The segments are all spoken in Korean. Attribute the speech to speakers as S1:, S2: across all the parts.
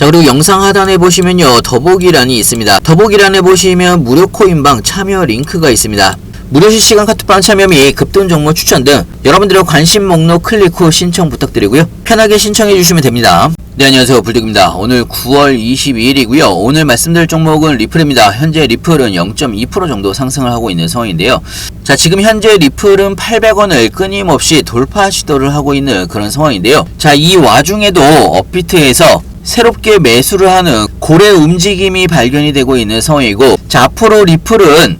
S1: 자 그리고 영상 하단에 보시면요 더보기란이 있습니다. 더보기란에 보시면 무료 코인방 참여 링크가 있습니다. 무료 실시간 카톡방 참여 및 급등 정보 추천 등 여러분들의 관심 목록 클릭 후 신청 부탁드리고요. 편하게 신청해 주시면 됩니다. 네 안녕하세요 불득입니다. 오늘 9월 22일이고요. 오늘 말씀드릴 종목은 리플입니다. 현재 리플은 0.2% 정도 상승을 하고 있는 상황인데요. 자 지금 현재 리플은 800원을 끊임없이 돌파 시도를 하고 있는 그런 상황인데요. 자 이 와중에도 업비트에서 새롭게 매수를 하는 고래 움직임이 발견이 되고 있는 상황이고 자 앞으로 리플은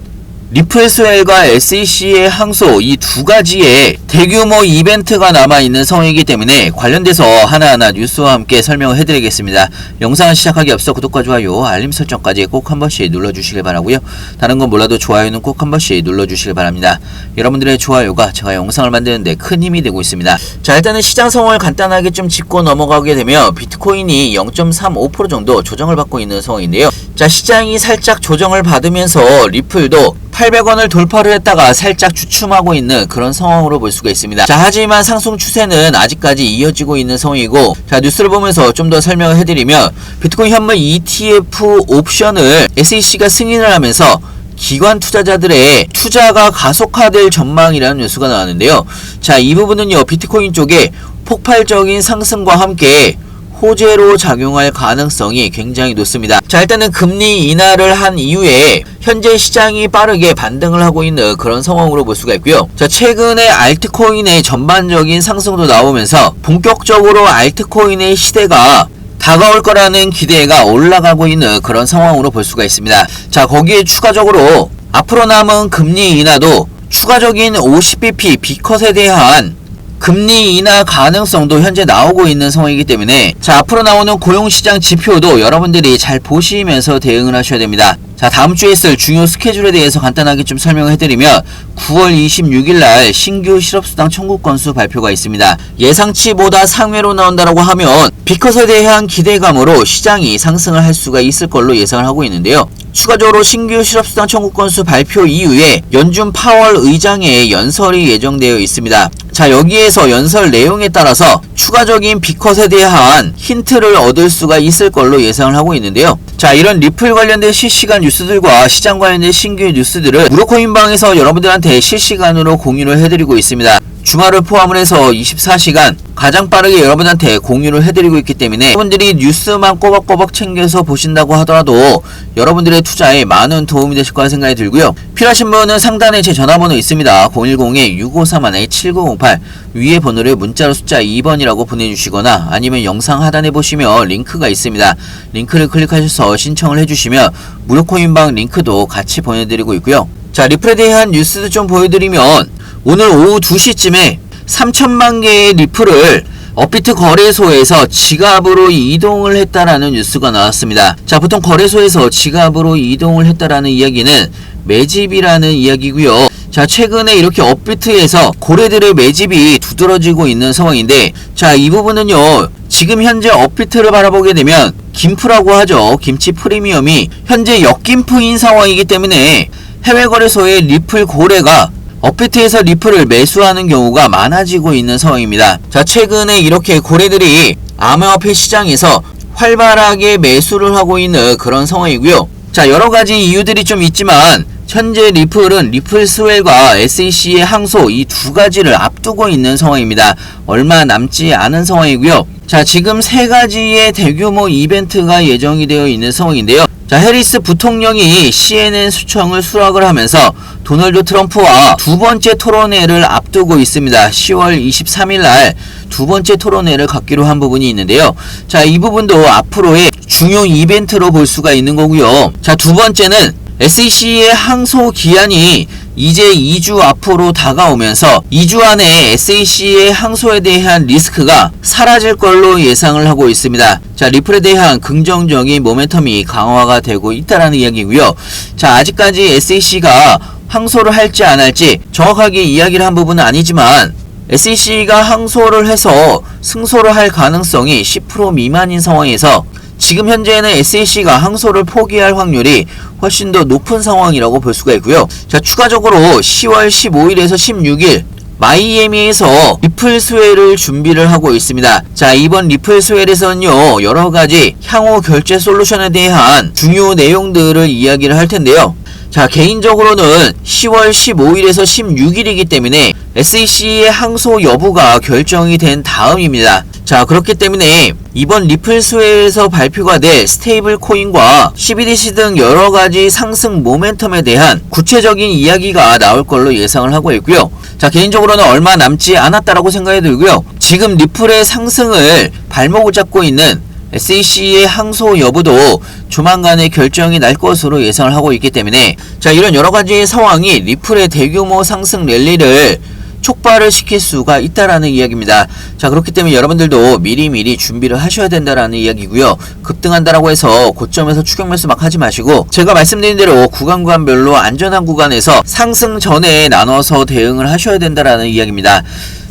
S1: 리플스웰과 SEC의 항소 이 두 가지의 대규모 이벤트가 남아있는 상황이기 때문에 관련돼서 하나하나 뉴스와 함께 설명을 해드리겠습니다. 영상을 시작하기 앞서 구독과 좋아요, 알림 설정까지 꼭 한 번씩 눌러주시길 바라고요. 다른 건 몰라도 좋아요는 꼭 한 번씩 눌러주시길 바랍니다. 여러분들의 좋아요가 제가 영상을 만드는데 큰 힘이 되고 있습니다. 자 일단은 시장 상황을 간단하게 좀 짚고 넘어가게 되면 비트코인이 0.35% 정도 조정을 받고 있는 상황인데요. 자 시장이 살짝 조정을 받으면서 리플도 800원을 돌파를 했다가 살짝 주춤하고 있는 그런 상황으로 볼 수가 있습니다. 자, 하지만 상승 추세는 아직까지 이어지고 있는 상황이고, 자, 뉴스를 보면서 좀 더 설명을 해드리면, 비트코인 현물 ETF 옵션을 SEC가 승인을 하면서 기관 투자자들의 투자가 가속화될 전망이라는 뉴스가 나왔는데요. 자, 이 부분은요, 비트코인 쪽에 폭발적인 상승과 함께 호재로 작용할 가능성이 굉장히 높습니다. 자, 일단은 금리 인하를 한 이후에 현재 시장이 빠르게 반등을 하고 있는 그런 상황으로 볼 수가 있고요. 자, 최근에 알트코인의 전반적인 상승도 나오면서 본격적으로 알트코인의 시대가 다가올 거라는 기대가 올라가고 있는 그런 상황으로 볼 수가 있습니다. 자, 거기에 추가적으로 앞으로 남은 금리 인하도 추가적인 50bp 비컷에 대한 금리 인하 가능성도 현재 나오고 있는 상황이기 때문에 자 앞으로 나오는 고용시장 지표도 여러분들이 잘 보시면서 대응을 하셔야 됩니다. 자 다음 주에 있을 중요 스케줄에 대해서 간단하게 좀 설명을 해드리면 9월 26일 날 신규 실업수당 청구 건수 발표가 있습니다. 예상치보다 상회로 나온다라고 하면 비컷에 대한 기대감으로 시장이 상승을 할 수가 있을 걸로 예상을 하고 있는데요. 추가적으로 신규 실업수당 청구 건수 발표 이후에 연준 파월 의장의 연설이 예정되어 있습니다. 자 여기에서 연설 내용에 따라서 추가적인 비컷에 대한 힌트를 얻을 수가 있을 걸로 예상을 하고 있는데요. 자 이런 리플 관련된 실시간 뉴스들과 시장 관련된 신규 뉴스들을 무료코인방에서 여러분들한테 실시간으로 공유를 해드리고 있습니다. 주말을 포함을 해서 24시간 가장 빠르게 여러분한테 공유를 해드리고 있기 때문에 여러분들이 뉴스만 꼬박꼬박 챙겨서 보신다고 하더라도 여러분들의 투자에 많은 도움이 되실 거라 생각이 들고요. 필요하신 분은 상단에 제 전화번호 있습니다. 010-6531-7908 위에 번호를 문자로 숫자 2번이라고 보내주시거나 아니면 영상 하단에 보시면 링크가 있습니다. 링크를 클릭하셔서 신청을 해주시면 무료 코인방 링크도 같이 보내드리고 있고요. 자 리플에 대한 뉴스도 좀 보여드리면 오늘 오후 2시쯤에 3천만 개의 리플을 업비트 거래소에서 지갑으로 이동을 했다라는 뉴스가 나왔습니다. 자, 보통 거래소에서 지갑으로 이동을 했다라는 이야기는 매집이라는 이야기고요. 자, 최근에 이렇게 업비트에서 고래들의 매집이 두드러지고 있는 상황인데, 자, 이 부분은요, 지금 현재 업비트를 바라보게 되면, 김프라고 하죠. 김치 프리미엄이 현재 역김프인 상황이기 때문에 해외 거래소의 리플 고래가 업비트에서 리플을 매수하는 경우가 많아지고 있는 상황입니다. 자, 최근에 이렇게 고래들이 암호화폐 시장에서 활발하게 매수를 하고 있는 그런 상황이고요. 자, 여러 가지 이유들이 좀 있지만 현재 리플은 리플 스웰과 SEC의 항소 이 두 가지를 앞두고 있는 상황입니다. 얼마 남지 않은 상황이고요. 자, 지금 세 가지의 대규모 이벤트가 예정이 되어 있는 상황인데요. 자, 해리스 부통령이 CNN 수청을 수락을 하면서 도널드 트럼프와 두 번째 토론회를 앞두고 있습니다. 10월 23일 날 두 번째 토론회를 갖기로 한 부분이 있는데요. 자, 이 부분도 앞으로의 중요 이벤트로 볼 수가 있는 거고요. 자, 두 번째는 SEC의 항소 기한이 이제 2주 앞으로 다가오면서 2주 안에 SAC의 항소에 대한 리스크가 사라질 걸로 예상을 하고 있습니다. 자, 리플에 대한 긍정적인 모멘텀이 강화가 되고 있다라는 이야기고요. 자, 아직까지 SAC가 항소를 할지 안 할지 정확하게 이야기를 한 부분은 아니지만 SEC가 항소를 해서 승소를 할 가능성이 10% 미만인 상황에서 지금 현재는 SEC가 항소를 포기할 확률이 훨씬 더 높은 상황이라고 볼 수가 있고요. 자, 추가적으로 10월 15일에서 16일 마이애미에서 리플 스웰을 준비를 하고 있습니다. 자, 이번 리플 스웰에서는요, 여러 가지 향후 결제 솔루션에 대한 중요 내용들을 이야기를 할 텐데요. 자, 개인적으로는 10월 15일에서 16일이기 때문에 SEC의 항소 여부가 결정이 된 다음입니다. 자, 그렇기 때문에 이번 리플 스웨에서 발표가 될 스테이블 코인과 CBDC 등 여러 가지 상승 모멘텀에 대한 구체적인 이야기가 나올 걸로 예상을 하고 있고요. 자, 개인적으로는 얼마 남지 않았다라고 생각이 들고요. 지금 리플의 상승을 발목을 잡고 있는 SEC의 항소 여부도 조만간에 결정이 날 것으로 예상을 하고 있기 때문에 자 이런 여러 가지 상황이 리플의 대규모 상승 랠리를 촉발을 시킬 수가 있다라는 이야기입니다. 자 그렇기 때문에 여러분들도 미리미리 준비를 하셔야 된다라는 이야기고요. 급등한다라고 해서 고점에서 추격 매수 막 하지 마시고 제가 말씀드린 대로 구간 구간별로 안전한 구간에서 상승 전에 나눠서 대응을 하셔야 된다라는 이야기입니다.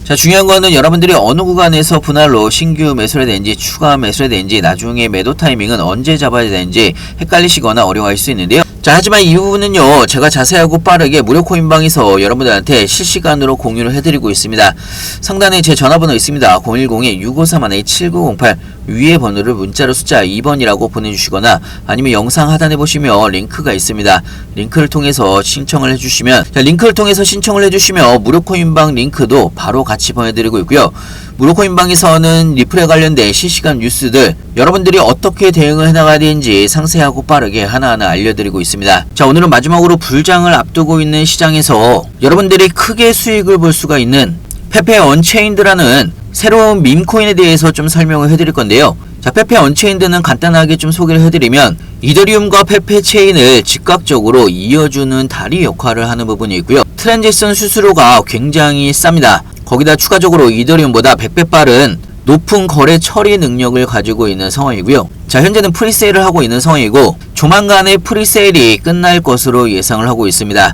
S1: 자 중요한 거는 여러분들이 어느 구간에서 분할로 신규 매수를 되는지 추가 매수를 되는지 나중에 매도 타이밍은 언제 잡아야 되는지 헷갈리시거나 어려워할 수 있는데요. 자 하지만 이 부분은요 제가 자세하고 빠르게 무료 코인방에서 여러분들한테 실시간으로 공유를 해드리고 있습니다. 상단에 제 전화번호 있습니다. 010-6531-7908 위에 번호를 문자로 숫자 2번이라고 보내주시거나 아니면 영상 하단에 보시면 링크가 있습니다. 링크를 통해서 신청을 해주시면 자, 링크를 통해서 신청을 해주시면 무료 코인방 링크도 바로 같이 보내드리고 있고요. 무료 코인방에서는 리플에 관련된 실시간 뉴스들 여러분들이 어떻게 대응을 해나가야 되는지 상세하고 빠르게 하나하나 알려드리고 있습니다. 자 오늘은 마지막으로 불장을 앞두고 있는 시장에서 여러분들이 크게 수익을 볼 수가 있는 페페 언체인드라는 새로운 밈코인에 대해서 좀 설명을 해드릴 건데요. 자, 페페 언체인드는 간단하게 좀 소개를 해드리면 이더리움과 페페 체인을 즉각적으로 이어주는 다리 역할을 하는 부분이 있고요. 트랜지션 수수료가 굉장히 쌉니다. 거기다 추가적으로 이더리움보다 100배 빠른 높은 거래 처리 능력을 가지고 있는 상황이고요. 자, 현재는 프리세일을 하고 있는 상황이고 조만간에 프리세일이 끝날 것으로 예상을 하고 있습니다.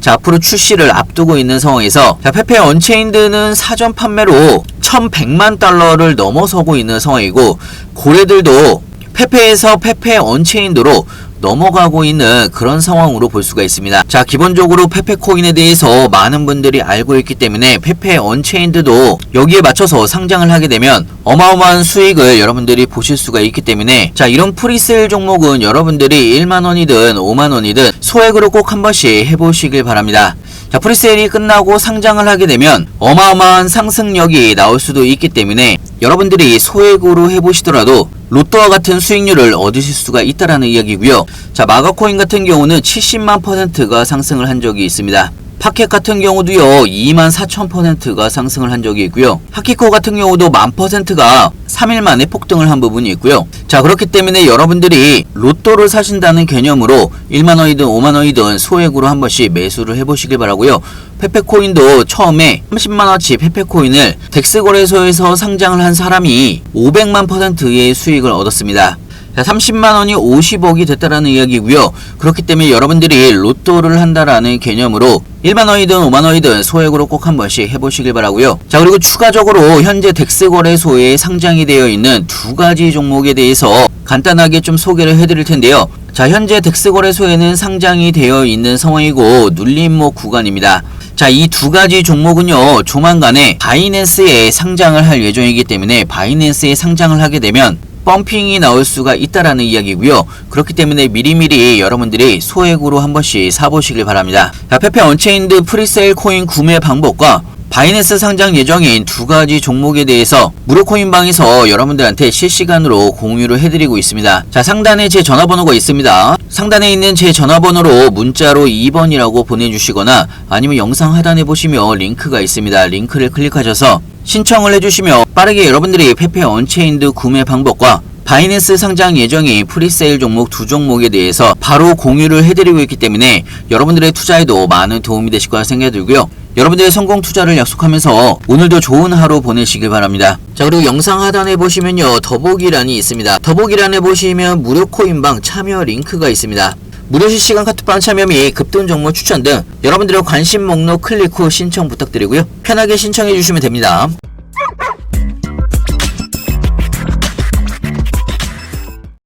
S1: 자, 앞으로 출시를 앞두고 있는 상황에서 자, 페페 언체인드는 사전 판매로 1100만 달러를 넘어서고 있는 상황이고 고래들도 페페에서 페페 언체인드로 넘어가고 있는 그런 상황으로 볼 수가 있습니다. 자, 기본적으로 페페 코인에 대해서 많은 분들이 알고 있기 때문에 페페 언체인드도 여기에 맞춰서 상장을 하게 되면 어마어마한 수익을 여러분들이 보실 수가 있기 때문에 자, 이런 프리세일 종목은 여러분들이 1만 원이든 5만 원이든 소액으로 꼭 한 번씩 해보시길 바랍니다. 자, 프리세일이 끝나고 상장을 하게 되면 어마어마한 상승력이 나올 수도 있기 때문에 여러분들이 소액으로 해보시더라도 로또와 같은 수익률을 얻으실 수가 있다라는 이야기고요. 자, 마가코인 같은 경우는 70만 퍼센트가 상승을 한 적이 있습니다. 파켓 같은 경우도요 2만 4천 퍼센트가 상승을 한 적이 있고요. 하키코 같은 경우도 만 퍼센트가 3일 만에 폭등을 한 부분이 있고요. 자 그렇기 때문에 여러분들이 로또를 사신다는 개념으로 1만 원이든 5만 원이든 소액으로 한 번씩 매수를 해보시길 바라고요. 페페코인도 처음에 30만 원치 페페코인을 덱스 거래소에서 상장을 한 사람이 500만 퍼센트의 수익을 얻었습니다 자, 30만 원이 50억이 됐다라는 이야기고요. 그렇기 때문에 여러분들이 로또를 한다라는 개념으로 1만 원이든 5만 원이든 소액으로 꼭 한 번씩 해보시길 바라고요. 자 그리고 추가적으로 현재 덱스 거래소에 상장이 되어 있는 두 가지 종목에 대해서 간단하게 좀 소개를 해드릴 텐데요. 자 현재 덱스 거래소에는 상장이 되어 있는 상황이고 눌림목 구간입니다. 자, 이 두 가지 종목은요, 조만간에 바이낸스에 상장을 할 예정이기 때문에 바이낸스에 상장을 하게 되면 펌핑이 나올 수가 있다라는 이야기고요. 그렇기 때문에 미리미리 여러분들이 소액으로 한 번씩 사보시길 바랍니다. 자, 페페 언체인드 프리세일 코인 구매 방법과 바이낸스 상장 예정인 두 가지 종목에 대해서 무료 코인방에서 여러분들한테 실시간으로 공유를 해드리고 있습니다. 자, 상단에 제 전화번호가 있습니다. 상단에 있는 제 전화번호로 문자로 2번이라고 보내주시거나 아니면 영상 하단에 보시면 링크가 있습니다. 링크를 클릭하셔서 신청을 해주시면 빠르게 여러분들이 페페 언체인드 구매 방법과 바이낸스 상장 예정인 프리세일 종목 두 종목에 대해서 바로 공유를 해드리고 있기 때문에 여러분들의 투자에도 많은 도움이 되실 거라 생각이 들고요. 여러분들의 성공 투자를 약속하면서 오늘도 좋은 하루 보내시길 바랍니다. 자 그리고 영상 하단에 보시면요 더보기란이 있습니다. 더보기란에 보시면 무료 코인방 참여 링크가 있습니다. 무료 실시간 카톡방 참여 및 급등 정보 추천 등 여러분들의 관심 목록 클릭 후 신청 부탁드리고요. 편하게 신청해 주시면 됩니다.